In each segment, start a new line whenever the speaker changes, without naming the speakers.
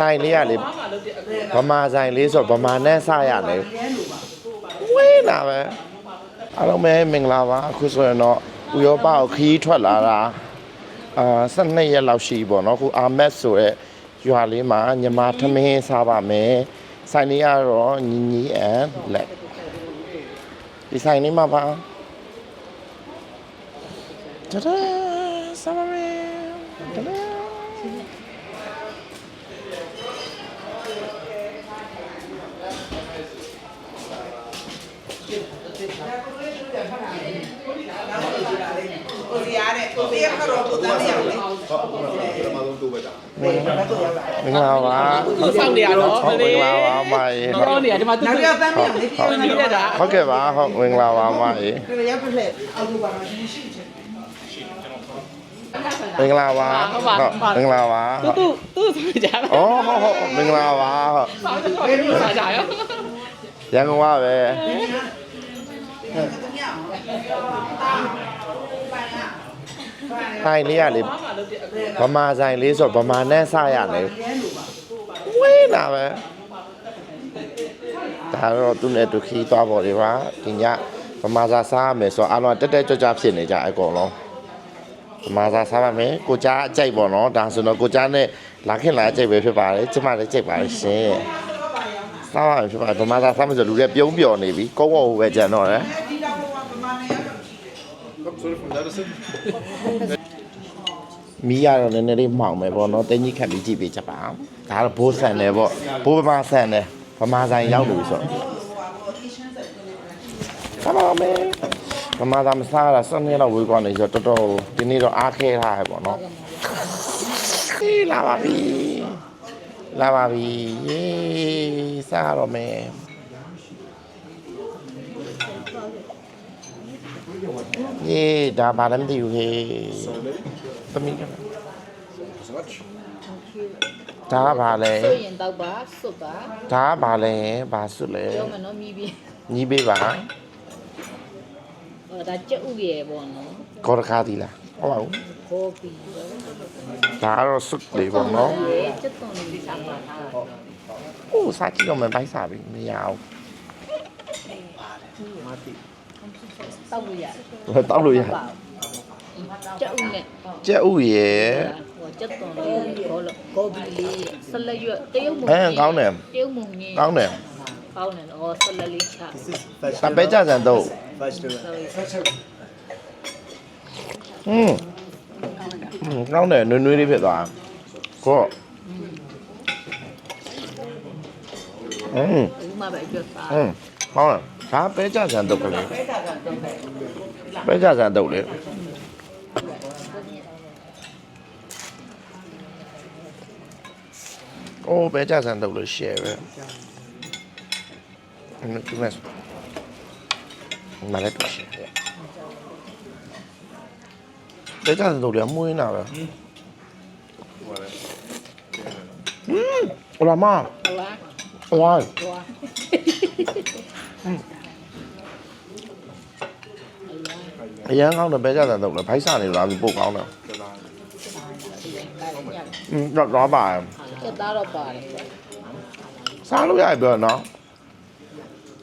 ဆိုင်လေးကလေဗမာဆိုင်လေးဆိုဗမာနဲ့စရတယ်ဝေးလာပဲအားလုံးပဲမင်္ဂလာပါအခုဆိုရင်တော့ဥရောပကိုခရီးထွက်လာတာအာ12ရက်လောက်ရှိပြီပေါ့နော်အခုအာမက်ဆိုတဲ့ရွာလေးမှာညီမထမင်းစားပါမယ်ဆိုင်လေးကတော့ညီညီအန်လက်ဒီဆိုင်လေးမှာပါတဒါဆာမမေတဒါ
စီရတဲ့ကိုစီရကတော့ကိုတန်းရလေ
မင်္ဂလာပါ
သူစောင့်နေရတော့
ဟုတ်မင်္ဂလာပါအမရေဟုတ်
တော့နေရဒီမှာသူ
နောက်
သူ
ပြတန်းရလေပြ
သူနေရတာ
ဟုတ်ကဲ့ပါဟုတ်မင်္ဂလာပါအမရေ
ပြရပြလက်အောက်လိုပါမရှိချင်
မင်္ဂလာပါဟုတ်မင်္ဂလာပါ
သူသူသူသူကြတာ
ဩဟုတ်ဟုတ်မင်္ဂလာပါဟုတ်
စောင့်တော့သူစားကြရော
ရန်ကုန်ကပဲ ဆိုင်လေးကလေဗမာဆိုင်လေးဆိုဗမာနဲ့စရတယ်ဝေးလာပဲဒါတော့သူနဲ့သူခီးသွားပေါ်တယ်ပါဒီညဗမာစာစားရမယ်ဆိုတော့အားလုံးတက်တက်ကြွကြွဖြစ်နေကြအကုန်လုံးဒီမှာစားစားပါမယ်ကိုကြားအကြိုက်ပေါ့နော်ဒါဆိုတော့ကိုကြားနဲ့လာခင်လာအကြိုက်ပဲဖြစ်ပါတယ်ကျမလည်းကြိုက်ပါတယ်ရှင်စားပါမယ်ဖြစ်ပါတယ်ဒီမှာစားစားမယ်ဆိုလူတွေပြုံးပျော်နေပြီကုန်းဝဟိုပဲကြံတော့တယ်
ဒီတော့ကပမာနေရ
မီးရတော့နည်းနည်းလေးမှောင်မယ်ပေါ့နော်တင်းကြီးခတ်ပြီးကြည့်ပေးချက်ပါဒါတော့ဘိုးဆန်တယ်ပေါ့ဘိုးဗမာဆန်တယ်ဗမာဆိုင်ရောက်လို့ဆိုတော့စားပါမယ်ဗမာသားမစားရတာစနေတော့ဝေးကွာနေဆိုတော့တော်တော်ဒီနေ့တော့အားခဲထားရပေါ့နော်ခေးလာပါပြီလာပါပြီယေးစားရတော့မယ် ယေးဒါဘာလဲမသိဘူးဟေးသမီးကဒါကဘာလဲ
ဆိုရင်တော့ပါစွတ်ပါ
ဒါကဘာလဲဘာစွလဲ
ပြောမယ်နော်မိပြီး
ညီးပေးပါ
ဟောဒါကြက်ဥရဲ့ပေါ့နော်
ကောရခါသီလားဟုတ်ပါဘူး
ခေါ်ပြီးတော့
ဒါကတော့စွလေးပေါ့နော်
ကြက်သွန်လေးစားပါထားတာ။
အိုးစားကြည့်တော့မယ်ဘိုက်စားပြီမရအောင်
တော က်လို့ရတယ်။
တောက်လို့ရ
ပါကြက်ဥနဲ့။
ကြက်ဥရယ်
ဟောကြက်သွန်လေးခေါ်လို့ခေါ်ပြီးလေးဆက်လက်ရွက်တရုတ်မုံ
အဲကောင်းတယ်
တရုတ်မုံကြီး။
ကောင်းတယ်
ကောင်းတယ်နော်ဆက်လက်လေးချ။
တပဲကြစံတော့ဟင်းဟင်းကောင်းတယ်နွေ့နွေ့လေးဖြစ်သွား။ကောဟင်း
ဥမာပဲကျွတ်စား
ဟင်း ကောင်းတယ်။ဒါပဲကြစံတော့ကလေး
ပဲတာကတော့တယ်။
ပဲကြစံတော့လေ။အိုးပဲကြစံတော့လို့ share ပဲ။အဲ့ဒါဒီမဲ့မလည်းတော့ share ပဲကြစံတော့လေမွေးနာပဲ။ဟင်းဟလာမ
ဟုတ်လား
ဝိုင်း
ဟော
အရန်ကောင်းတယ်ပဲကြစံတော့လေဘိုက်စာနေလာပြီးပို့ကောင်းတယ်။อืมတော့တော့ပါ
ကြက်သားတော့ပါတယ်
စားလို့ရပြီပြောနော်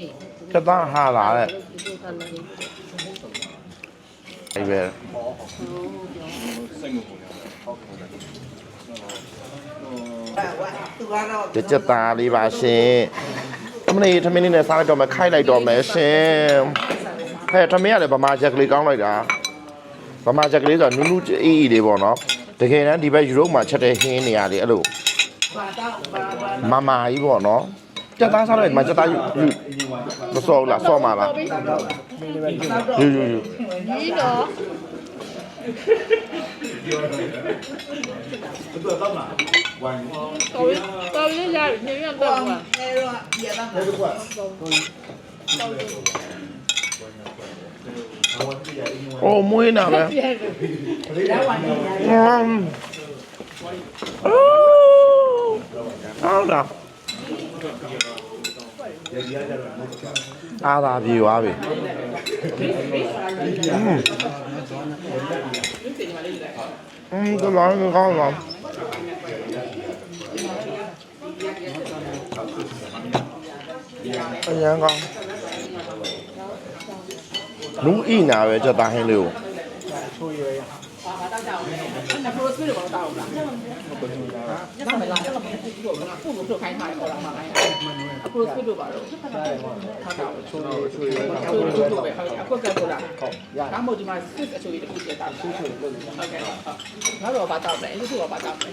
အေး
ကသားဟာလာတဲ့
ဒီကလည်း
ဒီပဲ
သူကတော့
ကြက်ကြက်သားလေးပါရှင်အ မလေးထမင်းလေးနဲ့စားလိုက်တော့မယ်ခိုက်လိုက်တော့မယ်ရှင်ဟဲ့ထမင်းကလည်းဗမာချက်ကလေးကောင်းလိုက်တာဗမာချက်ကလေးဆိုတော့နူးနူးအေးအေးလေးပေါ့နော်တကယ်တမ်းဒီဘက်ယူရိုပမှာချက်တဲ့ဟင်းနေရလေအဲ့လို
ပါတော့ပါပါ
မမာကြီးပေါ့နော်ကြက်သားစားလိုက်ဒီမှာကြက်သားယူယူမစောဘူးလားစောမှာလားယူယူယူ
ဒီတော့ တော်ပြီတော်ပြီရတယ်နေရတော့ကွာ
အဲတော့ပြရတာ
အိုးမွေးနာပဲ
ပြန်တယ်
ရဝနေရ
อืมဟုတ်လားအားသာပြေသွားပြီ อืมอืมတော်တော်ကောင်းကောင်း အရန်ကောင်းနူးဤနာပဲချက်သားဟင်းလေးကို
ဘာဘာတောက်ကြအောင်လဲအဲ့ပရိုစပစ်တော့တောက်အောင်လား ညက်ဆောင်လာတော့မဟုတ်ဘူးတော့ငါပို့လို့ထုတ်ခိုင်းထားတယ်ခေါ်လာမှာလိုက်အပရိုစပစ်တော့ပါတော့ထားတော့ချိုးချိုးချိုးချိုးချိုးပဲဟုတ်အခုကပြောတာဟုတ်ရဒါမှမဟုတ်ဒီမှာစစ်အချိုးကြီးတစ်ခုချက်တောက်ချိုးချိုးလို့ဟုတ်ကဲ့ဟုတ်ငါတော့ဘာတောက်လဲအဲ့ဒီကဘာတောက်လဲ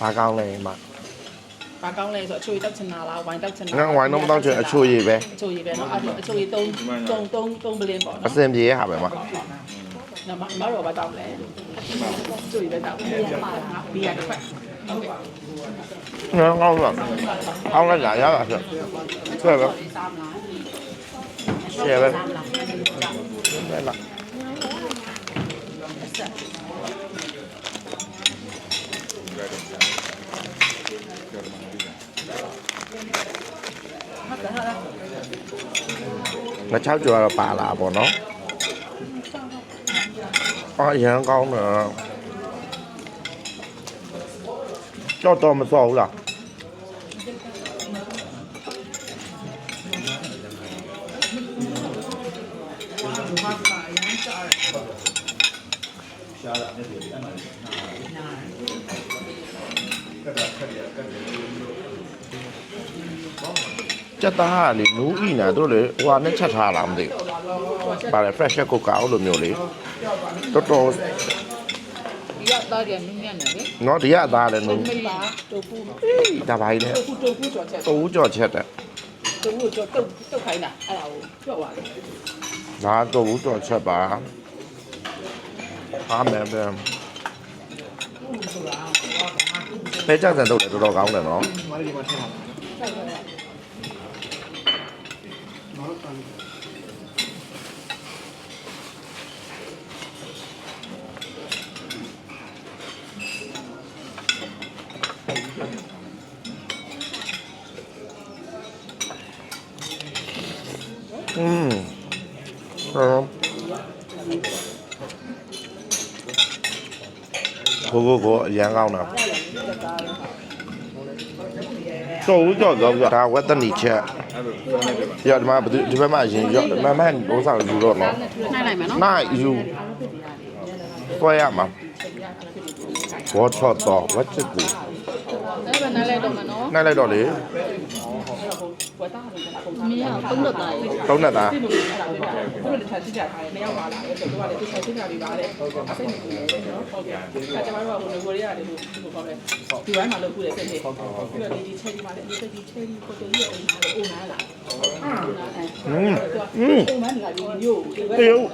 ဘာကောင်းလဲမ
ဘာကောင်းလဲဆိုအချိုးကြီးတောက်ချင်တာလားဝိုင်းတောက်ချင်တာ
ငါဝိုင်းတော့မတော့ချင်အချိုရည်ပဲ
အချိုးကြီးပဲเนาะအဲ့အချိုးကြီး3 3 3 3ပလင်းပေါ့
အ
နော်
စင်ပြေရဟာပဲမ
နမမတော့ဘာတောက်လဲအချိုးကြီးပဲတောက်တယ်ပါလားဘီယာတစ်ဖက်ဟုတ်ကဲ့
ငါကောင်းတော့ကောင်းလိုက်လာရပါဆက်ဆွဲပဲ
စားမလား
ရှယ်ပဲပဲလားမချောက်ကြော်တော့ပါလာပေါ့နော် အော်အရန်ကောင်းတယ်ကြောက်တော့မစော့ဘူးလားကြက်သားကလေနူးဤနာတို့လေဟိုဟာနဲ့ချက်ထားလားမသိဘူး ပါလေ fresh ကိုကောက်လို့မျိုးလေတော်တော်
ဒီကသားကြမြင်းမြတ်နေလေ
နော်ဒီကအသားလည်းနူး
မိပါတိုပူ
ဒါပါကြီးလေ
တိုပူတိုပူကြော်ချက်
တူးကြော်ချက်တယ်
တိုပူကြော်တုတ်တုတ်ခိုင်းတာအဲ့ဒါကိုကြော့သွားတယ်
ဒါတူးကြော်ချက်ပါအားမယ်ပဲပဲကြစံတော့လည်းတော်တော်ကောင်းတယ်နော် ကိုကိုကိုအရန်ကောင်းတာတော့ဦးကြော်တော့ဒါဝက်တနီချက်ရဒီမှာဘယ်သူဒီဘက်မှာအရင်ရမမဟိုဆောင်ယူတော့နော်
နိုင်နိုင်မယ်နော်
နိုင်ယူဆွဲရမှာဘောချော့တော့ဝက်ချစ်ကူ
အဲ့ဒါနိုင်လိုက်တော့မယ်နော်
နိုင်လိုက်တော့လေ
ဝတ်သားတယ်ပုံစံ
မင်းကသုံးတော့တာရေ
သုံးနဲ့သား
ဒီလို အဲ့ဒါပြောတာသူတို့တခြားရှင်းကြထားတယ်မရောက်ပါလားအဲ့တော့သူကလည်းတခြားရှင်းကြပြီးပါတယ်အစိတ်မကူဘူးနော်ဟုတ်ကဲ့အဲကျွန်တော်တို့ကကိုယ်ကိုရီးယားတွေဟိုဒီလိုခေါ်တယ်ဒီဝိုင်းမှာလုပ်ခုတယ်စိတ်နေပြီးတော့ဒီချယ်ရီမှာလည်းဒီဒီချယ်ရီကိုတိုရီရဲ့အိမ်မှာလည်းအိုနာလာ
อืมอืม
အိမ်မှာလာပြီးမျိုးဒီဘက်
တရုတ်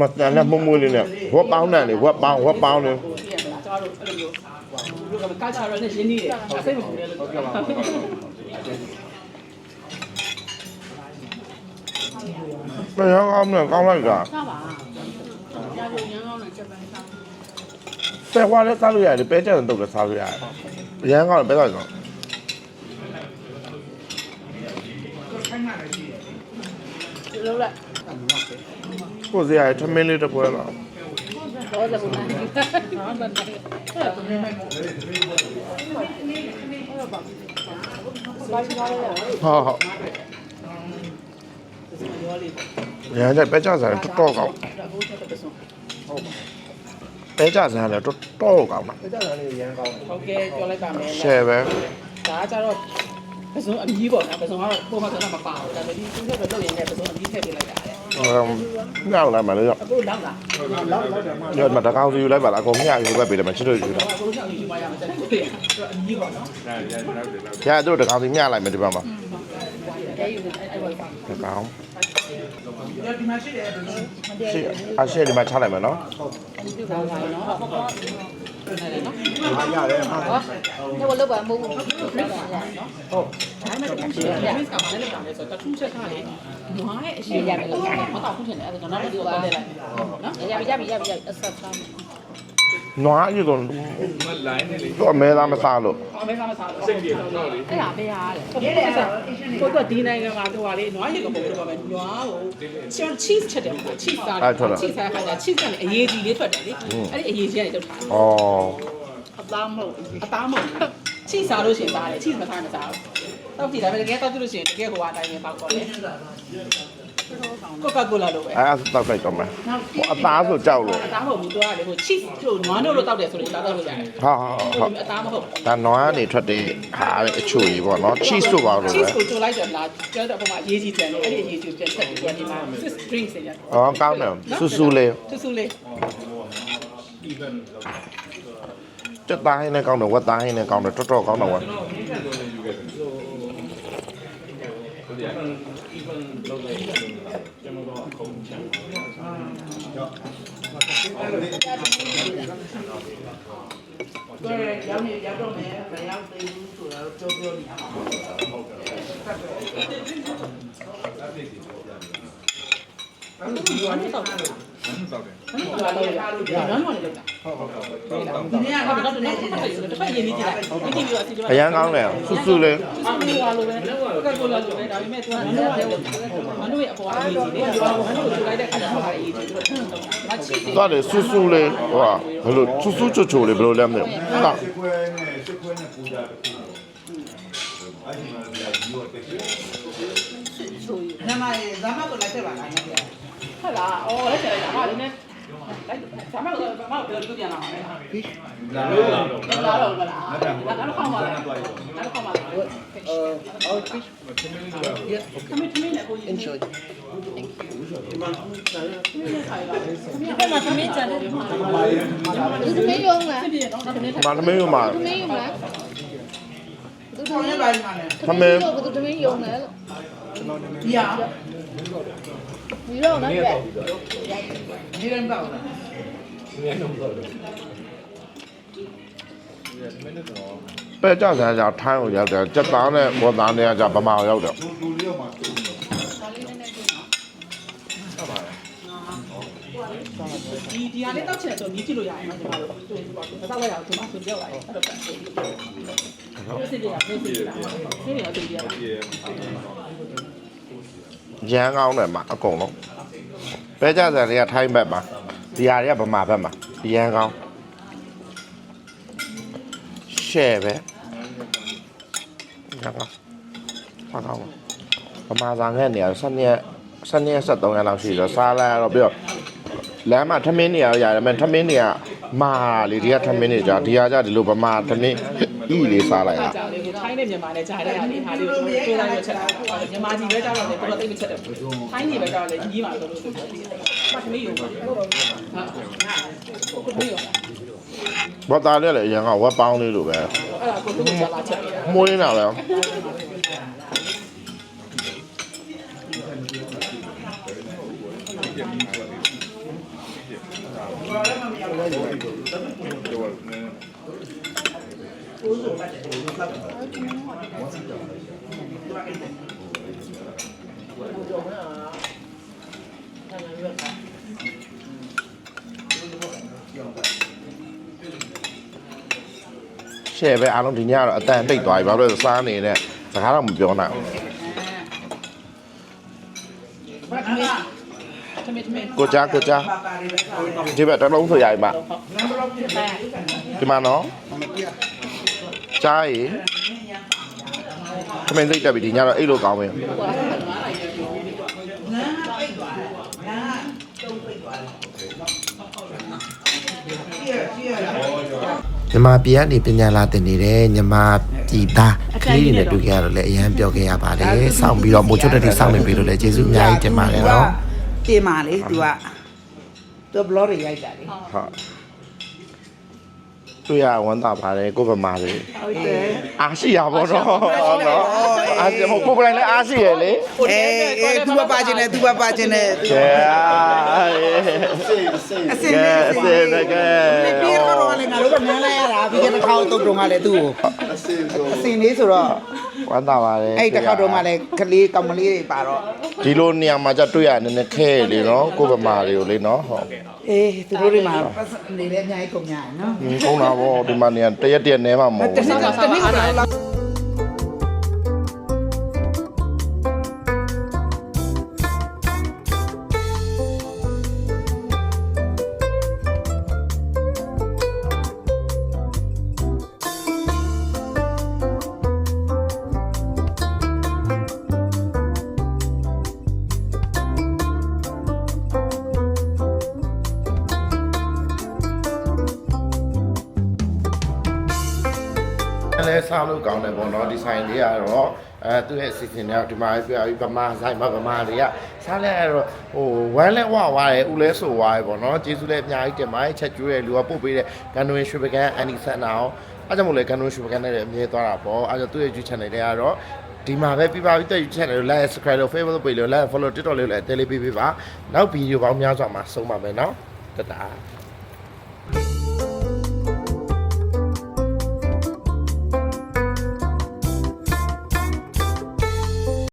မတန်တဲ့မွမွလေးနဲ့ဝက်ပေါင်းနဲ့လေဝက်ပေါင်းဝက်ပေါင်းလေ
ကိုသိရမလားကျွန်တော်တို့အဲ့လိုမျိုးလူကကာချာရနဲ့ရင်းနေတယ်အစိတ်မကူတယ်လို့ပြောတာ
ဘ ါ ယ်ရောကောင်းလဲကောင်းလိုက်တာ
စားပါရကုန်ရန်ကောင်းတယ်ချက်ပန်းစား
ပဲခွာလည်းစားလို့ရတယ်ပဲကြက်တုတ်လည်းစားလို့ရတယ်အရန်ကောင်းတယ်ပဲတော့ကောင်း
ဒီလိုလက်
ကိုစီရထမင်းလေးတစ်ပွဲတော့
တော့လည်းဘုရားနော်မနိုင်
ဟုတ်ဟုတ် ရန်ကြပဲကြစားတော်တော်ကောင်း
ဒါကိုချက်တဲ့ဆုံး
ပဲကြစားလည်းတော်တော်ကောင်းပါ
ဟုတ်ကဲ့ပြောလိုက်ပါမယ်
ရှယ်ပဲ
ဒါကကြတော့ပစုံအကြီးပေါ့နော်ပစုံကတော့ပုံမှန်ဆိုတော့မပါဘူးဒါပေမဲ့ဒီသူ့ထက်တော့လုပ်ရင်လည်းပစုံအကြီးထည့်ပေးလိုက်တာလေ
ဟိုညောင်းလိုက်မှလည်း
အခုလောက်လားလောက်လောက်တယ်မှာ
ညောင်းမတကောင်းစီယူလိုက်ပါလားအကုန်မျှယူပဲပေးတယ်မချစ်လို့ယူတာ
အခုလောက်ယူပါရမယ်တဲ့ကိုရတော့အကြီးပေါ့နော်
ညတို့တကောင်းစီမျှလိုက်မယ်ဒီဘက်မှာ
အဲယူအဲ့ဝိုင်ပါ
တကောင်း
ဒီမှာရှိတယ်ဘယ်လို
ရှေ့အရှေ့ဒီမှာချလိုက်မယ်နော်
ဒီကောင်ပါနော်
ရတယ်ဟာ
ဟောလောက်ပါမဟုတ်ဘူးဟုတ်တယ်နော်
ဒါမှမဟုတ်ဒီကနေ့ကမှလည်းတာလေဆိုတော့သူ့ချက်ထားလေနွားရဲ့အရှိရတယ်လို့မတော်ဘူးထင်တယ်အဲ့ဒါတော့နောက်တစ်ခုပါတယ်နော်
ရပြီရပြီရပြီအဆက်စားမယ်
နွားအကြီးကုန်တော့အမဲသားမစားလို့
အမေကမစားတော့စိတ်ပြေတော့လေအဲ့ဒါဘယ်ဟာလဲကိုတော့ဒီနိုင်ငံမှာတော့လေနွားရေကပုံလို့ပါမယ်နွားကိုချစ် cheese ချက်တယ် cheese စားတယ် cheese စားခါကျ cheese ကနေအရေးကြီးလေးထွက်တယ်လေအဲ့ဒီအရေးကြီးကနေတုတ်ထားတယ်။
အော်
အသားမဟုတ်
အသားမဟုတ်ချိစားလို့ရှိရင်စားတယ်ချိမစားမစားဘူးတောက်ကြည့်ဒါပေမဲ့တကယ်တောက်ကြည့်လို့ရှိရင်တကယ်ဟိုအတိုင်းပဲတောက်တော့တယ် ကိုကာကိုလာလိုပဲ
အဲ့ဒါတောက်လိုက်တော့မယ်ဟိုအသားဆိုကြောက်လို့
အသားမဟုတ်ဘူးသူကလေဟို cheese တို့နွားတို့လို့တောက်တယ်ဆိုရင်တောက်တော့လို့ရတယ်
ဟာဟာဟာ
အသားမဟုတ်
ဒါနွားကနေထွက်တဲ့ဟာအချိုကြီးပေါ့နော် cheese တို့ပါလို့
cheese
ပဲ
ကိုချိုလိုက်တော့လာကျတော့ပုံမှာရေးကြီးတယ်အဲ့ဒီရေးကြီးပြန်ဆက်ပြီးပြန်ဒီမှာ six drinks တွေရတယ်
အော်ကောင်းတယ်ဆူဆူလေး
ဆူဆူလေး
တက်သားဟင်းနဲ့ကောင်းတယ်ဝက်သားဟင်းနဲ့ကောင်းတယ်တော်တော်ကောင်းတယ်ဝက်
ကျွန်တော်တို့အခုချမ်းတော့ရောင်းနေရောက်တော့မယ်မရောက်သေး
ဘူးဆိုတော့
ပြောပြောနေရမှာဟုတ်
ကဲ့ ဘာလို့ဒီလိုလဲတောက်တယ်တောက်တယ်ဘာလို့လဲတောက်တယ်ဘာလို့လဲတောက်တ
ယ်ဟုတ်
ဟုတ်
ဟု
တ်
တောက်
တ
ယ်ဒီနေ့က
တော့
တော့
တော့တစ်ဖက်ရင်းတစ်ဖက်ရင်းနေကြတယ်ဒီလိုအစီအမ
အရန်ကောင်းတယ်ဆူဆူလေး
ဘာလို့လဲပဲကတ်ကိုလာလို့ပဲဒါပေမဲ့သူကလည်းပြောမလို့ရဲ့အပေါ်အရေးကြီးတယ်ဘာလို့လဲလိုက်တဲ့ခါမှာအရေးကြီးတယ်မချစ်တယ်
တော်တယ်ဆူဆူလေးဟိုဘယ်လိုဆူဆူချိုချိုလေးဘယ်လိုလဲမသိဘူးတော
က်ခွဲနဲ့စစ်ခွဲနဲ့ပူကြတယ်အဲ့ဒီမှာဒီလိုတက်
တယ်ဆိုရင်နမဇာမကိုလိုက်တဲ့ပါလား အဲ့တော့ခေါင်းပါလားခမင်းခမင်းနဲ့ကိုကြီး enjoy
ဘယ်မှာသမင်းကြတယ် ဒီတော့နော်
ပြည့်ဒီရမ်း
တော့နော်ဒီရမ်း
တော့ဒီရမ်းတော့ပဲ
ကြဆန်းကြထိုင်းကိုရောက်တယ်ကြက်သားနဲ့ဘောသားနဲ့ကြဗမာကိုရောက်တယ်
လူလူလေးရောက်မှာတူတယ်
ဒီဒီအားလေးတောက်ချင်ဆိုမြည်ကြည့်လို့ရအောင်နော်ကျွန်တော်တို့မတောက်လိုက်အောင်ကျွန်မဆိုပြောက်လိုက်အဲ့တော့ပြန်ဆိုပြီးတော့စစ်ပြရစစ်ပြရစစ်ပြရတော့ဒီပြရ
ရန်ကောင်းတယ်မှာအကုန်လုံးပဲကြောက်စရာတွေကထိုင်းဘက်မှာဒီဟာတွေကဗမာဘက်မှာရန်ကောင်းရှယ်ပဲရန်ကောင်းဟာကောင်းဗမာစာငဲ့နေရစနေစနေ73ရက်လောက်ရှိတော့စားလိုက်တော့ပြီးတော့လမ်းမှာထမင်းနေရရတယ်ဒါပေမဲ့ထမင်းတွေကမာလေဒီကထမင်းတွေကြာဒီဟာကြဒီလိုဗမာထမင်း ဤလေးစားလိုက်တာ
ကြောင်လေးကိုထိုင်းနဲ့မြန်မာနဲ့ကြားတဲ့ဟာလေးဟာလေးကိုကျွန်တော်တွေးလိုက်ရချက်တာမြန်မာကြီးပဲကြောက်တော့လေတော်တော်သိမချက်တယ်ထိုင်းကြီးပဲကြောက်လေကြီးပါလို့ဆိုပြောသေးတယ်ပတ်မီးရုံပါဟုတ်ဟုတ်ကိုမီးရုံ
ဘောသားလေးလည်းအရင်ကဝက်ပေါင်းလေးလိုပဲ
အဲ့ဒါကိုသူ့ကိုကြားလာချက်နေတာ
မွေးနေတာလဲ ရှယ်ပဲအားလုံးဒီညကတော့အတန်တိတ်သွားပြီဘာလို့လဲဆိုစားနေတဲ့စကားတော့မပြောနိုင်ဘူး
ဘာခမင်းခမင်းခမင်း
ကိုကြားကိုကြားဒီဘက်တစ်လုံးဆိုရပြီပါဒီမှာနော် ကြားရည်ခမင်းစိတ်တက်ပြီဒီညတော့အဲ့လိုကောင်း
မယ်မြ
န်မာပြည်ကနေပညာလာတင်နေတဲ့မြန်မာပြည်သားကလေးတွေနဲ့တွေ့ကြရတော့လည်းအရန်ပြောခဲ့ရပါတယ်။စောင့်ပြီးတော့မိုးချွတ်တဲ့တိစောင့်နေပြီလို့လည်းကျေးဇူးအများကြီးတင်ပါတယ်နော်။
တင်ပါလေ तू က तू blog တွေရိုက်တာလေ။
ဟုတ် တွေ့ရဝမ်းသာပါတယ်ကိုဗမာလေး
ဟုတ်တယ်
အားရှိရပါတော့နော်အားရှိမဟုတ်ကိုယ်ပိုင်လည်းအားရှိရလေ
အေးအေး तू ပါပါခြင်းနဲ့ तू ပါပါခြင်းနဲ့
ကဲ
အစင်
ကဲ
လေး
အစင်ကဲ
ပြေတော့လေငါတို့ကနန်းလိုက်ရတာပြီးတဲ့တစ်ခါတော့တုံကလည်းသူ့ကို
အစင်ဆို
အစင်လေးဆိုတော့
ဝမ်းသာပါတယ်
အဲ့တစ်ခါတော့မှလည်းကလေးကောင်မလေးတွေပါတော့
ဒီလိုနေရာမှာကြတွေ့ရနည်းနည်းခဲလေနော်ကိုဗမာတွေကိုလေနော်ဟုတ်
အေးသူတို့တွေမှာပတ်စံနေလည်းအများကြီးကုန်ကြရနော်
ခုံးတာဗောဒီမှာနေရာတရက်တရက်နဲမှာမဟုတ်
တ
ဘူး
နေ့ကတနေ့က
ကောင်းတယ်ပေါ့နော်ဒီဆိုင်လေးကတော့အဲသူ့ရဲ့ season တွေကဒီမှာပြပြီးဗမာဆိုင်မှာဗမာတွေကစားလဲတော့ဟိုဝမ်းလဲဝဝါတယ်ဦးလဲဆိုဝါတယ်ပေါ့နော်ကျေးဇူးလည်းအများကြီးတင်ပါတယ်ချက်ကျွေးတဲ့လူကပို့ပေးတဲ့ကန်နွေရွှေပကန်းအန်ဒီဆန်နာအောင်အားကြောင့်မို့လဲကန်နွေရွှေပကန်းနဲ့လည်းအမြဲသွားတာပေါ့အားကြောင့်သူ့ရဲ့ YouTube channel တွေကတော့ဒီမှာပဲပြပါပြီးတဲ့ YouTube channel ကို like subscribe လုပ် Facebook ပေးလို့ like follow TikTok လေးလည်းအသေးလေးပေးပေးပါနောက်ဗီဒီယိုပေါင်းများစွာမှာဆုံးပါမယ်နော်တတာ